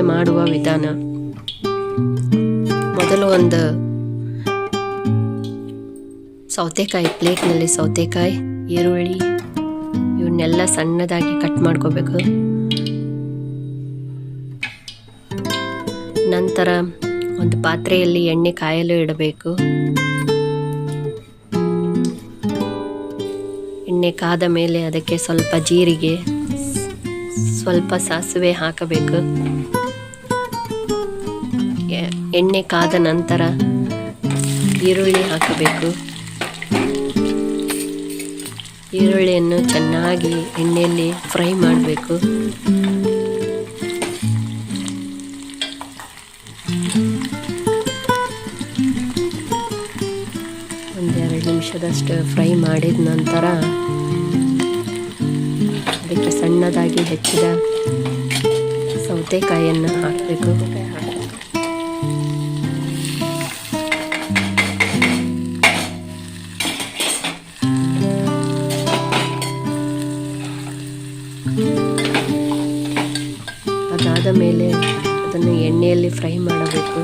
ಮಾಡುವ ವಿಧಾನ. ಮೊದಲು ಒಂದು ಸೌತೆಕಾಯಿ ಪ್ಲೇಟ್ನಲ್ಲಿ ಸೌತೆಕಾಯಿ, ಈರುಳ್ಳಿ ಇವನ್ನೆಲ್ಲ ಸಣ್ಣದಾಗಿ ಕಟ್ ಮಾಡ್ಕೋಬೇಕು. ನಂತರ ಒಂದು ಪಾತ್ರೆಯಲ್ಲಿ ಎಣ್ಣೆ ಕಾಯಲು ಇಡಬೇಕು. ಎಣ್ಣೆ ಕಾದ ಮೇಲೆ ಅದಕ್ಕೆ ಸ್ವಲ್ಪ ಜೀರಿಗೆ ಸ್ವಲ್ಪ ಸಾಸಿವೆ ಹಾಕಬೇಕು. ಎಣ್ಣೆ ಕಾದ ನಂತರ ಈರುಳ್ಳಿ ಹಾಕಬೇಕು. ಈರುಳ್ಳಿಯನ್ನು ಚೆನ್ನಾಗಿ ಎಣ್ಣೆಯಲ್ಲಿ ಫ್ರೈ ಮಾಡಬೇಕು. ಒಂದೆರಡು ನಿಮಿಷದಷ್ಟು ಫ್ರೈ ಮಾಡಿದ ನಂತರ ಸಣ್ಣದಾಗಿ ಹೆಚ್ಚಿದ. ಸೌತೆಕಾಯಿಯನ್ನು ಹಾಕಬೇಕು. ಅದಾದ ಮೇಲೆ ಅದನ್ನು ಎಣ್ಣೆಯಲ್ಲಿ ಫ್ರೈ ಮಾಡಬೇಕು.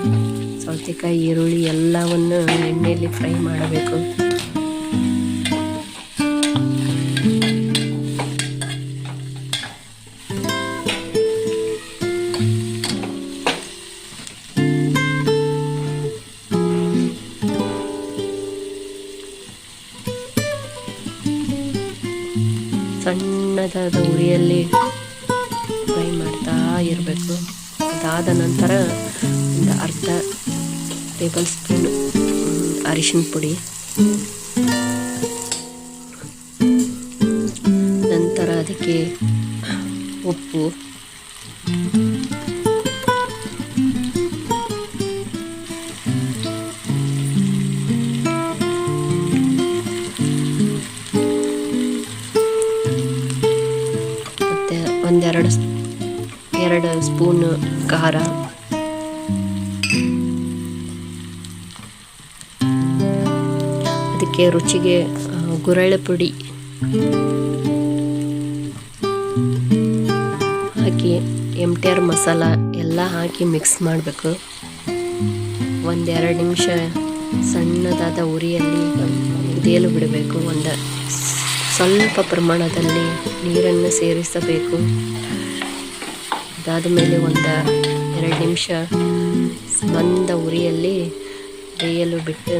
ಸೌತೆಕಾಯಿ, ಈರುಳ್ಳಿ ಎಲ್ಲವನ್ನು ಎಣ್ಣೆಯಲ್ಲಿ ಫ್ರೈ ಮಾಡಬೇಕು. ಸಣ್ಣದಾದ ಉರಿಯಲ್ಲಿ ಫ್ರೈ ಮಾಡ್ತಾ ಇರಬೇಕು. ಅದಾದ ನಂತರ ಒಂದು ಅರ್ಧ ಟೇಬಲ್ ಸ್ಪೂನ್ ಅರಿಶಿನ ಪುಡಿ. ನಂತರ ಅದಕ್ಕೆ ಉಪ್ಪು. ಒಂದೆರಡು ಎರಡು ಸ್ಪೂನ್ ಖಾರ. ಅದಕ್ಕೆ ರುಚಿಗೆ ಗುರಳೆ ಪುಡಿ. ಹಾಕಿ ಆರ್ ಮಸಾಲ ಎಲ್ಲ ಹಾಕಿ ಮಿಕ್ಸ್ ಮಾಡಬೇಕು. ಒಂದೆರಡು ನಿಮಿಷ ಸಣ್ಣದಾದ ಉರಿಯಲ್ಲಿ ಕುದಿಯಲು ಬಿಡಬೇಕು. ಒಂದು ಸ್ವಲ್ಪ ಪ್ರಮಾಣದಲ್ಲಿ ನೀರನ್ನು ಸೇರಿಸಬೇಕು. ಅದಾದ ಮೇಲೆ ಒಂದು ಎರಡು ನಿಮಿಷ ಮಂದ ಉರಿಯಲ್ಲಿ ಬೇಯಲು ಬಿಟ್ಟು